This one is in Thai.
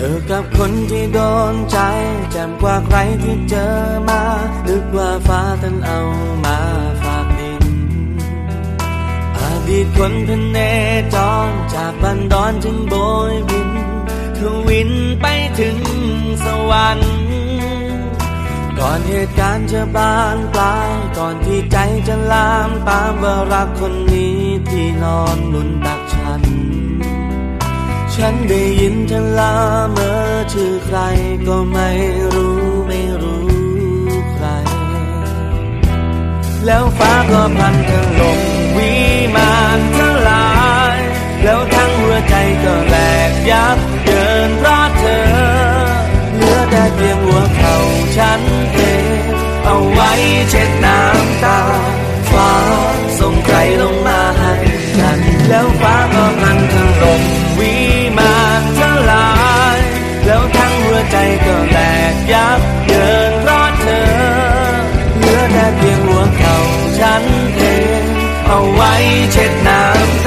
เจอกับคนที่โดนใจ แจ่มกว่าใครที่เจอมานึกว่าฟ้าท่านเอามาฝากดิน อดีตคนพเนจรจากบันดอนจึงโบยบินทวินไปถึงสวรรค์ ก่อนเหตุการณ์จะบานปลาย ก่อนที่ใจจะลามปามว่ารักคนนี้ที่นอนหนุนตัก ฉันได้ยินเธอลาเมื่อชื่อใครก็ไม่รู้ไม่รู้ใคร แล้วฟ้าก็พันถล่มวิมานทลาย แล้วทั้งหัวใจก็แหลกยับเยินราะเธอ เหลือแต่เพียงหัวเข่าฉันเองเอาไว้เช็ดน้ำตา ก็แตกยับเยินเพราะเธอ เหลือแต่เพียงหัวเข่าฉันเองเอาไว้เช็ดน้ำ